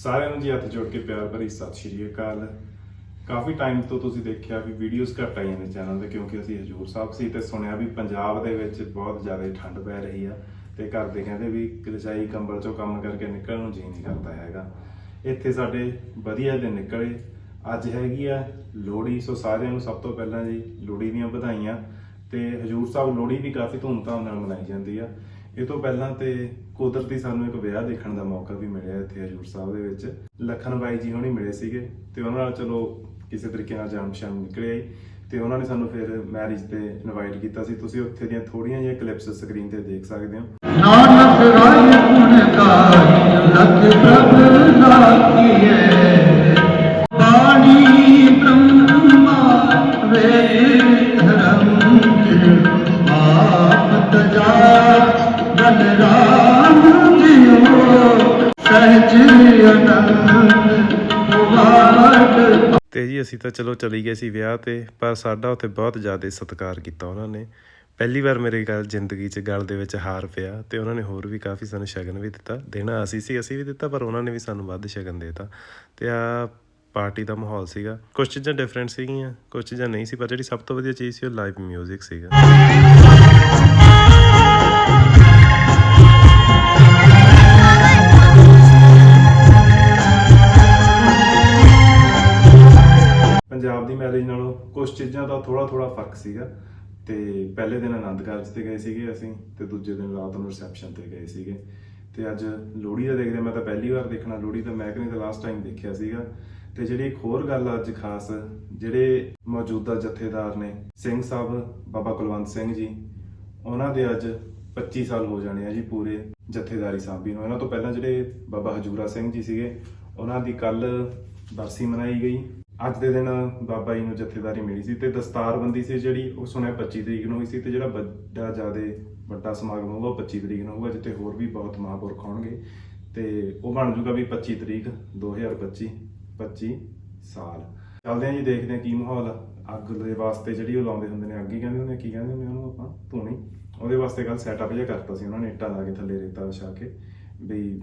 ਸਾਰਿਆਂ ਨੂੰ ਜੀ ਹੱਥ ਜੋੜ ਕੇ ਪਿਆਰ ਭਰੀ ਸਤਿ ਸ਼੍ਰੀ ਅਕਾਲ। ਕਾਫੀ ਟਾਈਮ ਤੋਂ ਤੁਸੀਂ ਦੇਖਿਆ ਵੀ ਵੀਡੀਓਜ਼ ਘੱਟ ਆਈਆਂ ਨੇ ਚੈਨਲ ਤੇ ਕਿਉਂਕਿ ਅਸੀਂ ਹਜੂਰ ਸਾਹਿਬ ਸੀ ਤੇ ਸੁਣਿਆ ਵੀ ਪੰਜਾਬ ਦੇ ਵਿੱਚ ਬਹੁਤ ਜ਼ਿਆਦਾ ਠੰਡ ਪੈ ਰਹੀ ਆ ਤੇ ਘਰ ਦੇ ਕਹਿੰਦੇ ਵੀ ਰਜਾਈ ਕੰਬਲ ਚੋਂ ਕੰਮ ਕਰਕੇ ਨਿਕਲਣ ਨੂੰ ਜੀ ਨਹੀਂ ਕਰਦਾ ਹੈਗਾ। ਇੱਥੇ ਸਾਡੇ ਵਧੀਆ ਦਿਨ ਨਿਕਲੇ। ਅੱਜ ਹੈਗੀ ਆ ਲੋਹੜੀ, ਸੋ ਸਾਰਿਆਂ ਨੂੰ ਸਭ ਤੋਂ ਪਹਿਲਾਂ ਜੀ ਲੋਹੜੀ ਦੀਆਂ ਵਧਾਈਆਂ ਤੇ ਹਜੂਰ ਸਾਹਿਬ ਲੋਹੜੀ ਵੀ ਕਾਫੀ ਧੂਮਧਾਮ ਨਾਲ ਮਨਾਈ ਜਾਂਦੀ ਆ। ਇਹ ਤੋਂ ਪਹਿਲਾਂ ਤੇ ਕੁਦਰਤੀ ਸਾਨੂੰ ਇੱਕ ਵਿਆਹ ਦੇਖਣ ਦਾ ਮੌਕਾ ਵੀ ਮਿਲਿਆ ਇੱਥੇ ਹਜੂਰ ਸਾਹਿਬ ਦੇ ਵਿੱਚ। ਲਖਨ ਬਾਈ ਜੀ ਹੁਣੀ ਮਿਲੇ ਸੀਗੇ ਤੇ ਉਹਨਾਂ ਨਾਲ ਚਲੋ ਕਿਸੇ ਤਰੀਕੇ ਨਾਲ ਜਾਣ ਪਛਾਣ ਨਿਕਲੇ ਆਈ ਤੇ ਉਹਨਾਂ ਨੇ ਸਾਨੂੰ ਫਿਰ ਮੈਰਿਜ ਤੇ ਇਨਵਾਈਟ ਕੀਤਾ ਸੀ। ਤੁਸੀਂ ਉੱਥੇ ਦੀਆਂ ਥੋੜੀਆਂ ਜਿਹੀਆਂ ਕਲਿੱਪਸ ਸਕਰੀਨ ਤੇ ਦੇਖ ਸਕਦੇ ਹੋ। ਨਾਨਕ ਰਾਏ ਗੁਣ ਗਾਏ ਲਖ ਪ੍ਰਭ ਲਾਗੀਐ ਬਾਣੀ ਤੇ ਜੀ, ਅਸੀਂ ਤਾਂ ਚਲੋ ਚਲੀ ਗਏ ਸੀ ਵਿਆਹ ਤੇ, ਪਰ ਸਾਡਾ ਉੱਥੇ ਬਹੁਤ ਜ਼ਿਆਦਾ ਸਤਿਕਾਰ ਕੀਤਾ ਉਹਨਾਂ ਨੇ। ਪਹਿਲੀ ਵਾਰ ਮੇਰੇ ਗੱਲ, ਜ਼ਿੰਦਗੀ 'ਚ ਗਲ ਦੇ ਵਿੱਚ ਹਾਰ ਪਿਆ ਤੇ ਉਹਨਾਂ ਨੇ ਹੋਰ ਵੀ ਕਾਫੀ ਸਾਨੂੰ ਸ਼ਗਨ ਵੀ ਦਿੱਤਾ। ਦੇਣਾ ਅਸੀਂ ਸੀ, ਅਸੀਂ ਵੀ ਦਿੱਤਾ, ਪਰ ਉਹਨਾਂ ਨੇ ਵੀ ਸਾਨੂੰ ਵੱਧ ਸ਼ਗਨ ਦਿੱਤਾ। ਤੇ ਆ ਪਾਰਟੀ ਦਾ ਮਾਹੌਲ ਸੀਗਾ। ਕੁਝ ਚੀਜ਼ਾਂ ਡਿਫਰੈਂਟ ਸੀਗੀਆਂ ਕੁਝ ਚੀਜ਼ਾਂ ਨਹੀਂ ਸੀ, ਪਰ ਜਿਹੜੀ ਸਭ ਤੋਂ ਵਧੀਆ ਚੀਜ਼ ਸੀ ਉਹ ਲਾਈਵ 뮤직 ਸੀਗਾ। ਪੰਜਾਬ ਦੀ ਮੈਰਿਜ ਨਾਲੋਂ ਕੁਝ ਚੀਜ਼ਾਂ ਦਾ ਥੋੜਾ ਥੋੜਾ ਫ਼ਰਕ ਸੀਗਾ। ਤੇ ਪਹਿਲੇ ਦਿਨ ਆਨੰਦ ਕਾਰਜ ਤੇ ਗਏ ਸੀਗੇ ਅਸੀਂ ਤੇ ਦੂਜੇ ਦਿਨ ਰਾਤ ਨੂੰ ਰਿਸੈਪਸ਼ਨ ਤੇ ਗਏ ਸੀਗੇ। ਤੇ ਅੱਜ ਲੋਹੜੀ ਦਾ ਦੇਖਦੇ ਮੈਂ ਤਾਂ ਪਹਿਲੀ ਵਾਰ ਦੇਖਣਾ ਲੋਹੜੀ ਤਾਂ ਮੈਂ ਕਹਿੰਦਾ ਲਾਸਟ ਟਾਈਮ ਦੇਖਿਆ ਸੀਗਾ। ਤੇ ਜਿਹੜੀ ਇੱਕ ਹੋਰ ਗੱਲ ਅੱਜ ਖਾਸ, ਜਿਹੜੇ ਮੌਜੂਦਾ ਜਥੇਦਾਰ ਨੇ, ਸਿੰਘ ਸਾਹਿਬ, ਬਾਬਾ ਕੁਲਵੰਤ ਸਿੰਘ ਜੀ, ਉਹਨਾਂ ਦੇ ਅੱਜ 25 ਸਾਲ ਹੋ ਜਾਣੇ ਆ ਜੀ ਪੂਰੇ ਜਥੇਦਾਰੀ ਸਾਹਬੀ ਨੂੰ। ਇਹਨਾਂ ਤੋਂ ਪਹਿਲਾਂ ਜਿਹੜੇ ਬਾਬਾ ਹਜੂਰਾ ਸਿੰਘ ਜੀ ਸੀਗੇ, ਉਹਨਾਂ ਦੀ ਕੱਲ ਬਰਸੀ ਮਨਾਈ ਗਈ। ਅੱਜ ਦੇ ਦਿਨ ਬਾਬਾ ਜੀ ਨੂੰ ਜਥੇਦਾਰੀ ਮਿਲੀ ਸੀ ਤੇ ਦਸਤਾਰਬੰਦੀ ਸੀ ਜਿਹੜੀ ਉਹ ਸੁਣਿਆ 25 ਤਰੀਕ ਨੂੰ ਹੋਈ ਸੀ ਤੇ ਜਿਹੜਾ ਵੱਡਾ ਜਿਆਦੇ ਵੱਡਾ ਸਮਾਗਮ ਹੋਊਗਾ ਉਹ 25 ਤਰੀਕ ਨੂੰ ਹੋਊਗਾ ਜਿੱਥੇ ਹੋਰ ਵੀ ਬਹੁਤ ਮਹਾਂਪੁਰਖ ਹੋਣਗੇ। ਤੇ ਉਹ ਬਣ ਜੂਗਾ ਵੀ 25 ਤਰੀਕ 2025 25 ਸਾਲ। ਚੱਲਦੇ ਆਂ ਜੀ ਦੇਖਦੇ ਆਂ ਕੀ ਮਾਹੌਲ ਆ। ਅੱਗ ਦੇ ਵਾਸਤੇ ਜਿਹੜੀ ਉਹ ਲਾਉਂਦੇ ਹੁੰਦੇ ਨੇ ਅੱਗ ਹੀ ਕਹਿੰਦੇ ਹੁੰਦੇ ਆ, ਕੀ ਕਹਿੰਦੇ ਹੁੰਦੇ ਆ ਉਹਨੂੰ ਆਪਾਂ? ਧੂਣੀ। ਉਹਦੇ ਵਾਸਤੇ ਕੱਲ ਸੈਟਅਪ ਜਿਹਾ ਕਰਤਾ ਸੀ ਉਹਨਾਂ ਨੇ ਇੱਟਾਂ ਲਾ ਕੇ ਥੱਲੇ ਰੇਤਾ ਵਿਛਾ ਕੇ ਵੀ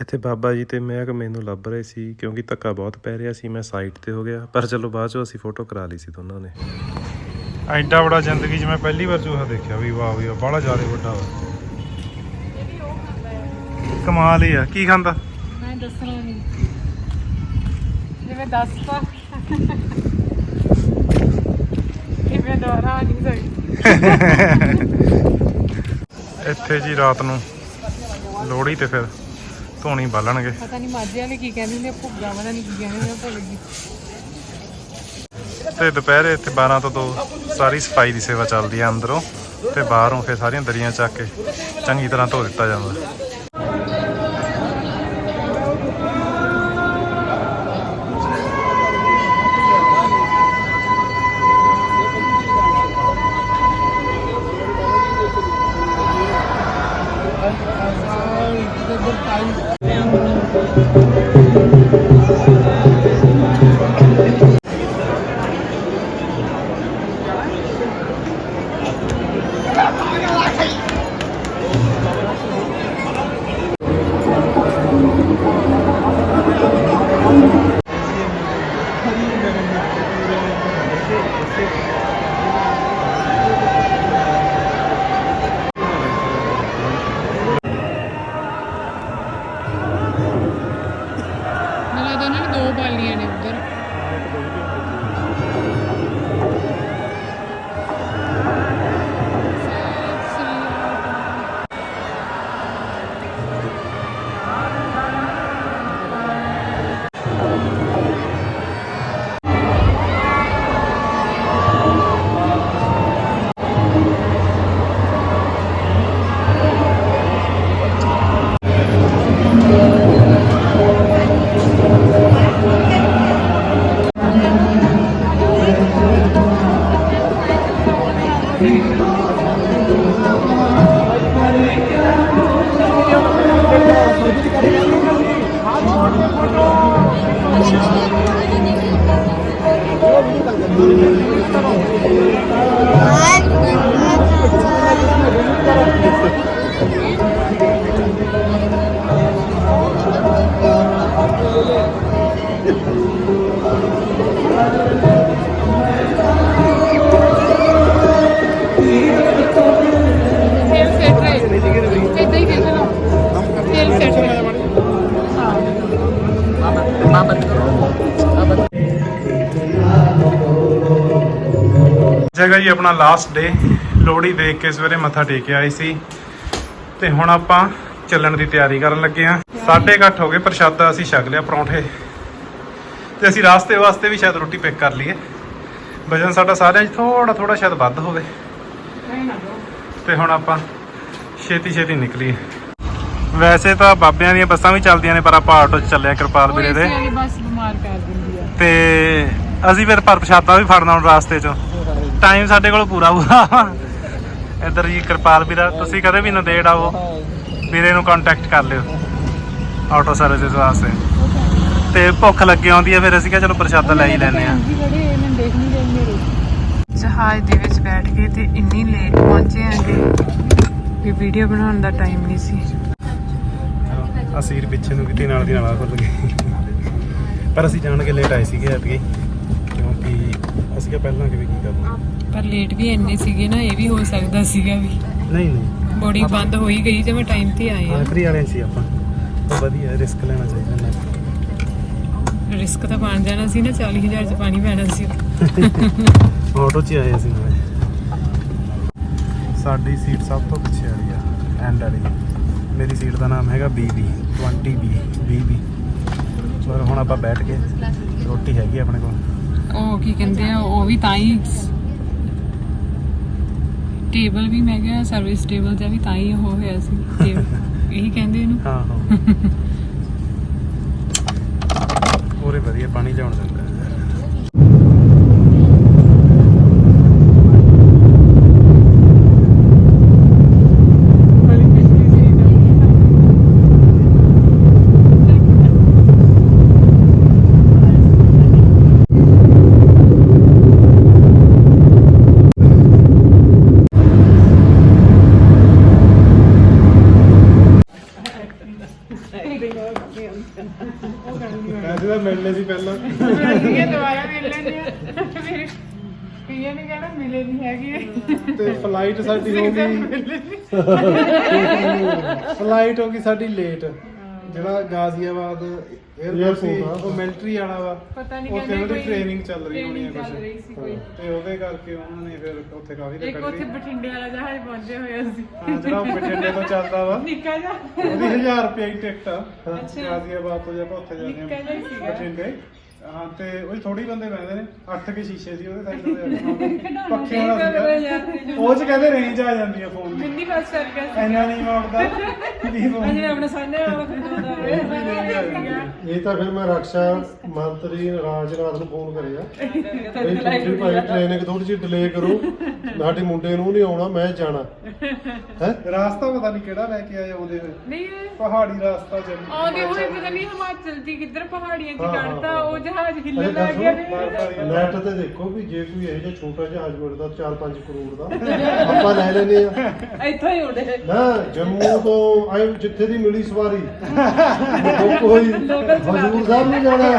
ਇੱਥੇ ਬਾਬਾ ਜੀ ਤੇ ਮੈਂ ਮੈਨੂੰ ਲੱਭ ਰਹੇ ਸੀ ਕਿਉਂਕਿ ਧੱਕਾ ਬਹੁਤ ਪੈ ਰਿਹਾ ਸੀ ਮੈਂ ਸਾਈਟ ਤੇ ਹੋ ਗਿਆ। ਪਰ ਚਲੋ ਬਾਅਦ ਚੋਂ ਅਸੀਂ ਫੋਟੋ ਕਰਾ ਲਈ ਸੀ ਦੋਨਾਂ ਨੇ। ਐਡਾ ਬੜਾ ਜ਼ਿੰਦਗੀ 'ਚ ਮੈਂ ਪਹਿਲੀ ਵਾਰ ਚੂਹਾ ਦੇਖਿਆ ਵੀ ਵਾਹ ਵੀ ਬੜਾ ਜ਼ਿਆਦਾ ਵੱਡਾ ਵਾ। ਕਮਾਲ ਹੀ ਆ। ਕੀ ਖਾਂਦਾ? ਮੈਂ ਦੱਸਣਾ ਨਹੀਂ। ਜਿਵੇਂ ਦੱਸਤਾ ਕਿਵੇਂ ਦੁਬਾਰਾ ਨਹੀਂ ਸਕਦੀ ਇੱਥੇ ਜੀ ਰਾਤ ਨੂੰ ਲੋਹੜੀ ਤੇ ਫਿਰ ਧੂਣੀ ਬਾਲਣਗੇ। ਪਤਾ ਨਹੀਂ ਮਾਝੇ ਵਾਲੇ ਕੀ ਕਹਿੰਦੇ ਨੇ ਭੁੱਗਾ ਪਤਾ ਨਹੀਂ ਕੀ ਕਹਿੰਦੇ ਨੇ ਉਹ ਭੁੱਲ ਗਈ। ਤੇ ਦੁਪਹਿਰੇ ਇੱਥੇ 12 ਤੋਂ 2 ਸਾਰੀ ਸਫ਼ਾਈ ਦੀ ਸੇਵਾ ਚੱਲਦੀ ਆ ਅੰਦਰੋਂ ਤੇ ਬਾਹਰੋਂ ਫਿਰ ਸਾਰੀਆਂ ਦਰੀਆਂ ਚੱਕ ਕੇ ਚੰਗੀ ਤਰ੍ਹਾਂ ਧੋ ਦਿੱਤਾ ਜਾਂਦਾ। 三五。ਬੰਦ ਕਰੋ। ਜਗਾ ਜੀ ਆਪਣਾ ਲਾਸਟ ਡੇ ਲੋਹੜੀ ਦੇਖ ਕੇ ਸਵੇਰੇ ਮੱਥਾ ਟੇਕ ਕੇ ਆਏ ਸੀ। ਤੇ ਹੁਣ ਆਪਾਂ ਚੱਲਣ ਦੀ ਤਿਆਰੀ ਕਰਨ ਲੱਗੇ ਆ ਸਾਢੇ ਕੁ ਅੱਠ ਹੋ ਗਏ ਪ੍ਰਸ਼ਾਦਾ ਅਸੀਂ ਛਕ ਲਿਆ ਪਰੌਂਠੇ। ਤੇ ਅਸੀਂ ਰਾਸਤੇ ਵਾਸਤੇ ਵੀ ਸ਼ਾਇਦ ਰੋਟੀ ਪੈਕ ਕਰ ਲਈਏ। ਵਜਨ ਸਾਡਾ ਸਾਰਿਆਂ 'ਚ ਥੋੜਾ ਥੋੜਾ ਸ਼ਾਇਦ ਵੱਧ ਹੋਵੇ। ਤੇ ਹੁਣ ਆਪਾਂ ਛੇਤੀ ਛੇਤੀ ਨਿਕਲੀਏ। ਵੈਸੇ ਤਾਂ ਬਾਬਿਆਂ ਦੀਆਂ ਬੱਸਾਂ ਵੀ ਚੱਲਦੀਆਂ ਨੇ ਪਰ ਆਪਾਂ ਆਟੋ 'ਚ ਚੱਲੇ ਆ ਕਿਰਪਾਲ ਵੀਰੇ ਦੇ। ਵਾਲੀ ਬੱਸ ਬਿਮਾਰ ਕਰ ਦਿੰਦੀ ਆ। ਤੇ ਅਸੀਂ ਫਿਰ ਪਰ ਪ੍ਰਸ਼ਾਦਾ ਵੀ ਫੜਨਾ ਹੁਣ ਰਾਸਤੇ 'ਚੋਂ। ਟਾਈਮ ਸਾਡੇ ਕੋਲ ਪੂਰਾ ਪੂਰਾ ਇੱਧਰ ਜੀ ਕਿਰਪਾਲ ਵੀਰਾ ਤੁਸੀਂ ਕਦੇ ਵੀ ਨੰਦੇੜ ਆਓ। ਵੀਰੇ ਨੂੰ ਕੰਟੈਕਟ ਕਰ ਲਿਓ। ਆਟੋ ਸਰਵਿਸ ਵਾਸਤੇ। ਤੇ ਭੁੱਖ ਲੱਗੀ ਆਉਂਦੀ ਹੈ ਫਿਰ ਅਸੀਂ ਕਿਹਾ ਚਲੋ ਪ੍ਰਸ਼ਾਦਾ ਲੈ ਹੀ ਲੈਨੇ ਆ ਜਹਾਜ਼ ਦੇ ਵਿੱਚ ਬੈਠ ਕੇ ਤੇ ਇੰਨੀ ਲੇਟ ਪਹੁੰਚੇ ਆਂਗੇ ਕਿ ਵੀਡੀਓ ਬਣਾਉਣ ਦਾ ਟਾਈਮ ਨਹੀਂ ਸੀ। ਅਸੀਰ ਪਿੱਛੇ ਨੂੰ ਕਿਤੇ ਨਾਲ ਦੀ ਨਾਲ ਆ ਖੁੱਲ ਗਈ ਪਰ ਅਸੀਂ ਜਾਣ ਕੇ ਲੇਟ ਆਏ ਸੀਗੇ ਐਤਕੀ ਕਿਉਂਕਿ ਅਸੀਂ ਕਿਹਾ ਪਹਿਲਾਂ ਕਿਵੇਂ ਕੀ ਕਰਨਾ। ਪਰ ਲੇਟ ਵੀ ਇੰਨੇ ਸੀਗੇ ਨਾ ਇਹ ਵੀ ਹੋ ਸਕਦਾ ਸੀਗਾ ਵੀ। ਨਹੀਂ ਨਹੀਂ। ਬੋਡੀ ਬੰਦ ਹੋ ਹੀ ਗਈ ਮੈਂ ਟਾਈਮ ਤੇ ਆਏ ਆ ਆਖਰੀ ਵਾਲੇ ਸੀ ਆਪਾਂ। ਤਾਂ ਵਧੀਆ ਰਿਸਕ ਲੈਣਾ ਚਾਹੀਦਾ ਨਾ ਰਿਸਕ ਤਾਂ ਬਣ ਜਾਣਾ ਸੀ ਨਾ 40000 ਚ ਪਾਣੀ ਪੈਣਾ ਸੀ। ਆਟੋ 'ਚ ਆਏ ਅਸੀਂ ਨਾਲੇ। ਸਾਡੀ ਸੀਟ ਸਭ ਤੋਂ ਪਿੱਛੇ ਵਾਲੀ ਆ ਐਂਡ ਵਾਲੀ। ਮੇਰੀ ਸੀਟ ਦਾ ਨਾਮ ਹੈਗਾ BB 20B BB ਪਰ ਹੁਣ ਆਪਾਂ ਬੈਠ ਕੇ ਰੋਟੀ ਹੈਗੀ ਆਪਣੇ ਕੋਲ। ਉਹ ਕੀ ਕਹਿੰਦੇ ਆ ਉਹ ਵੀ ਤਾਂ ਹੀ ਟੇਬਲ ਵੀ ਮੈਂ ਕਿਹਾ ਸਰਵਿਸ ਟੇਬਲ ਜਾਂ ਵੀ ਤਾਂ ਹੀ ਉਹ ਹੋਇਆ ਸੀ। Table, ਇਹੀ ਕਹਿੰਦੇ ਇਹਨੂੰ। ਹਾਂ ਹਾਂ। ਪੂਰੇ ਵਧੀਆ ਪਾਣੀ ਜਾਣ ਦਿੰਦਾ ਐਸੇ ਤਾਂ ਮਿਲਨੇ ਸੀ ਪਹਿਲਾਂ ਇਹ ਦੁਬਾਰਾ ਮਿਲ ਲੈਂਦੇ ਆ ਫਿਰ ਕਈਆਂ ਨੇ ਕਹਿਣਾ ਮਿਲੇ ਨਹੀਂ ਹੈਗੇ। ਤੇ ਫਲਾਈਟ ਸਾਡੀ ਹੋ ਗਈ। ਫਲਾਈਟ ਹੋ ਗਈ ਸਾਡੀ ਲੇਟ ਜਿਹੜਾ ਗਾਜ਼ੀਆਬਾਦ 에ਅਰਪੋਰਟ ਸੀ Airport ਆ। ਉਹ ਮਿਲਟਰੀ ਵਾਲਾ ਵਾ। ਪਤਾ ਨਹੀਂ ਟ੍ਰੇਨਿੰਗ ਚੱਲ ਰਹੀ ਹੋਣੀ ਹੈ ਚੱਲ ਕੁਝ ਰਹੀ ਸੀ ਕੋਈ। ਤੇ ਉਹਦੇ ਕਰਕੇ ਉਹਨਾਂ ਨੇ ਫਿਰ ਉੱਥੇ ਕਾਫੀ ਦੇਰ ਇੱਕ ਉੱਥੇ ਬਠਿੰਡੇ ਵਾਲਾ ਜਹਾਜ਼ ਪਹੁੰਚੇ ਹੋਇਆ ਸੀ। ਹਾਂ ਜਿਹੜਾ ਉਹ ਬਠਿੰਡੇ ਤੋਂ ਚੱਲਦਾ ਵਾ। ਨਿੱਕਾ ਜਿਹਾ। ਉਹਦੀ 1000 ਰੁਪਏ ਦੀ ਟਿਕਟ ਆ। ਗਾਜ਼ੀਆਬਾਦ ਤੋਂ ਜੇ ਆਪਾਂ ਉੱਥੇ ਜਾਂਦੇ। ਬਠਿੰਡੇ। ਹਾਂ ਤੇ ਉਹ ਥੋੜੀ ਬੰਦੇ ਬੈਠਦੇ ਨੇ ਅੱਠ ਕੇ ਸ਼ੀਸ਼ੇ ਸੀ ਉਹਦੇ ਤੇ ਪੱਖੇ ਵਾਲਾ ਸੀਗਾ। ਉਹ ਚ ਕਹਿੰਦੇ ਰੇਂਜ ਆ ਜਾਂਦੀ ਹੈ ਫੋਨ ਦੀ। ਮਿੰਨੀ ਬੱਸ ਚੱਲ ਗਿਆ ਸੀ ਇੰਨਾ ਨਹੀਂ ਮਾਰਦਾ ਵੀ ਫੋਨ ਅਜੇ ਆਪਣੇ ਸਾਹਮਣੇ ਵਾਲਾ ਇਹ ਤਾਂ ਫਿਰ ਮੈਂ ਰਕਸ਼ਾ ਮੰਤਰੀ ਰਾਜਨਾਥ ਨੂੰ ਫੋਨ ਕਰਿਆ। ਇਹ ਤੁਸੀਂ ਭਾਈ ਟ੍ਰੇਨਿੰਗ ਥੋੜੀ ਜਿਹੀ ਡਿਲੇ ਕਰੋ। ਸਾਡੇ ਮੁੰਡੇ ਨੂੰ ਨਹੀਂ ਆਉਣਾ ਮੈਂ ਜਾਣਾ। ਹੈ? ਰਾਸਤਾ ਪਤਾ ਨਹੀਂ ਕਿਹੜਾ ਲੈ ਕੇ ਆਏ ਆਉਂਦੇ ਹੋਏ। ਨਹੀਂ ਪਹਾੜੀ ਰਾਸਤਾ ਜੰਮੂ। ਆਉਂਦੇ ਹੋਏ ਪਤਾ ਨਹੀਂ ਹਿਮਾਚਲ ਦੀ ਕਿੱਧਰ ਪਹਾੜੀਆਂ 'ਚ ਕੱਢਤਾ। ਉਹ ਜਹਾਜ਼ ਹਿੱਲਣ ਇਹ ਲੱਗ ਗਿਆ ਦੱਸੋ ਨੈਟ ਤੇ ਦੇਖੋ ਵੀ ਜੇ ਕੋਈ ਇਹੋ ਜਿਹਾ ਛੋਟਾ ਜਿਹਾ ਹਜਮੜ ਦਾ 4-5 ਕਰੋੜ ਦਾ ਆਪਾਂ ਲੈ ਲੈਨੇ ਆ ਇੱਥੋਂ ਹੀ ਉੜੇ ਨਾ ਜੰਮੂ ਤੋਂ ਆਏ ਜਿੱਥੇ ਦੀ ਮਿਲੀ ਸਵਾਰੀ। ਉਹ ਕੋਈ ਹਜ਼ੂਰ ਸਾਹਿਬ ਨਹੀਂ ਜਾਣਾ।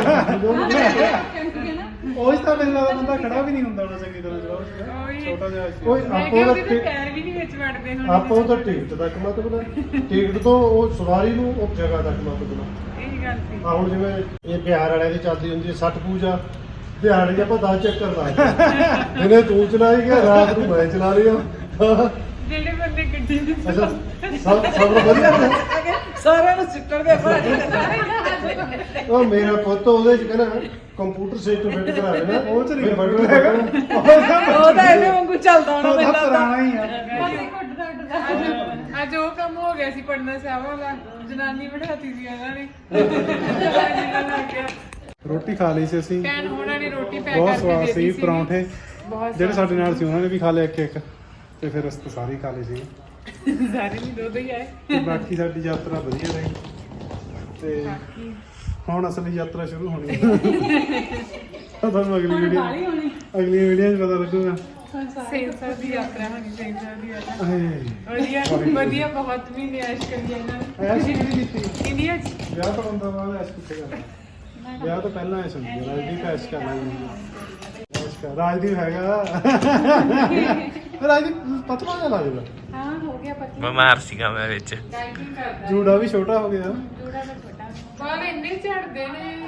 ਉਹ ਤਾਂ ਮੈਨੂੰ ਲੱਗਦਾ ਬੰਦਾ ਖੜਾ ਵੀ ਨਹੀਂ ਹੁੰਦਾ ਉਹ ਚੰਗੀ ਤਰ੍ਹਾਂ ਚਲਾਓ ਉਹੀ। ਛੋਟਾ ਜਿਹਾ ਸੀ। ਮੈਂ ਆਪਾਂ ਕਿਹਾ ਉਹਦਾ ਉਹਦੇ ਤਾਂ ਟਿ- ਪੈਰ ਵੀ ਨਹੀਂ ਵਿੱਚ ਵੜਦੇ ਹੁਣ। ਆਪਾਂ ਉਹਦਾ ਟਿਕਟ ਤੱਕ ਮਤਲਬ ਟਿਕਟ ਤੋਂ ਉਹ ਸਵਾਰੀ ਨੂੰ ਉਹ ਜਗ੍ਹਾ ਤੱਕ ਮਤਲਬ ਇਹੀ ਗੱਲ ਸੀ। ਆ ਹੁਣ ਜਿਵੇਂ ਇਹ ਬਿਹਾਰ ਵਾਲਿਆਂ ਦੀ ਚੱਲਦੀ ਹੁੰਦੀ ਹੈ ਛਠ ਪੂਜਾ। ਦਿਹਾੜੀ 'ਚ ਆਪਾਂ 10 ਚੱਕਰ ਲਾਏ ਦਿਨੇ ਤੂੰ ਚਲਾਈ ਗਿਆ ਰਾਤ ਨੂੰ ਮੈਂ ਚਲਾ ਲਿਆ। ਜਿਹੜੇ ਬੰਦੇ ਗੱਡੀ ਦੇ ਅੱਛਾ ਸਭ ਸਭ ਨੂੰ ਵਧੀਆ ਨੇ ਸਾਰਿਆਂ ਨੂੰ ਸਿੱਟਣ ਦੇ ਉਹ ਮੇਰਾ ਪੁੱਤ ਉਹਦੇ 'ਚ ਕਹਿੰਦਾ ਕੰਪਿਊਟਰ ਸਿਸਟਮ ਫਿੱਟ ਕਰਾ ਲੈਣਾ ਉਹ 'ਚ ਨਹੀਂ ਬਟਨ ਹੈਗਾ। ਉਹ ਤਾਂ ਐਵੇਂ ਵਾਂਗੂ ਚੱਲਦਾ ਹੋਣਾ ਉਹਦਾ ਮੈਨੂੰ ਪੁਰਾਣਾ ਹੀ ਆ। ਅੱਜ ਅੱਜ ਉਹ ਕੰਮ ਹੋ ਗਿਆ ਸੀ ਪੜਨਾ ਸਾਹਿਬ ਵਾਲਾ ਜਨਾਨੀ ਬਿਠਾਤੀ ਸੀ ਇਹਨਾਂ ਨੇ। ਰੋਟੀ ਖਾ ਲਈ ਸੀ ਅਸੀਂ। ਭੈਣ ਹੋਣਾ ਨੇ ਰੋਟੀ ਪੈਕ ਬਹੁਤ ਕਰਕੇ ਸਵਾਦ ਦੇ ਸੀ ਦਿੱਤੀ ਪਰੌਂਠੇ। ਬਹੁਤ ਜਿਹੜੇ ਸਾਡੇ ਨਾਲ ਸੀ। ਉਹਨਾਂ ਨੇ ਵੀ ਖਾ ਲਿਆ ਇੱਕ ਇੱਕ ਤੇ ਫਿਰ ਅਸੀਂ ਤਾਂ ਸਾਰੇ ਹੀ ਖਾ ਲਏ ਸੀ। ਸਾਰੇ ਨਹੀਂ ਦੋ ਦੋ ਹੀ ਆਏ। ਤੇ ਬਾਕੀ ਸਾਡੀ ਯਾਤਰਾ ਵਧੀਆ ਰਹੀ। ਤੇ ਬਾਕੀ। ਹੁਣ ਅਸਲੀ ਯਾਤਰਾ ਸ਼ੁਰੂ ਹੋਣੀ ਹੈ। ਤਾਂ ਤੁਹਾਨੂੰ ਅਗਲੀ ਵੀਡੀਓ ਅਗਲੀ ਵੀਡੀਓ 'ਚ ਪਤਾ ਲੱਗੂਗਾ। ਸੇਂਸਰ ਦੀ ਯਾਤਰਾ ਹੋਣੀ ਸੇਂਸਰ ਦੀ ਯਾਤਰਾ ਆਏ ਵਧੀਆ ਵਧੀਆ। ਬਹੁਤ ਵੀ ਨਿਆਸ਼ ਕਰੀ ਇਹਨਾਂ ਨੇ। ਐਸ਼ ਕਿਹੜੀ ਕੀਤੀ? ਇੰਡੀਆ ਚ ਵਿਆਹ ਤੋਂ ਬੰਦਾ ਬਾਅਦ ਐਸ਼ ਕਿੱਥੇ ਕਰਨਾ? ਵਿਆਹ ਤੋਂ ਪਹਿਲਾਂ ਐਸ਼ ਹੁੰਦੀ ਹੈ ਰਾਜਦੀਪ ਐਸ਼ ਕਰਨਾ ਹੀ ਐਸ਼ ਕਰ ਰਾਜਦੀਪ ਹੈਗਾ। ਰਾਜਦੀਪ ਪਤਲਾ ਜਿਹਾ ਲੱਗਦਾ ਹਾਂ ਹੋ ਗਿਆ ਪਤੀ ਬਿਮਾਰ ਸੀਗਾ ਮੈਂ ਵਿੱਚ। ਡਾਈਟਿੰਗ ਕਰਦਾ। ਜੂੜਾ ਵੀ ਛੋਟਾ ਹੋ ਗਿਆ। ਜੂੜਾ ਦਾ ਛੋਟਾ। ਵਾਲ ਇੰਨੇ ਝੜਦੇ ਨੇ।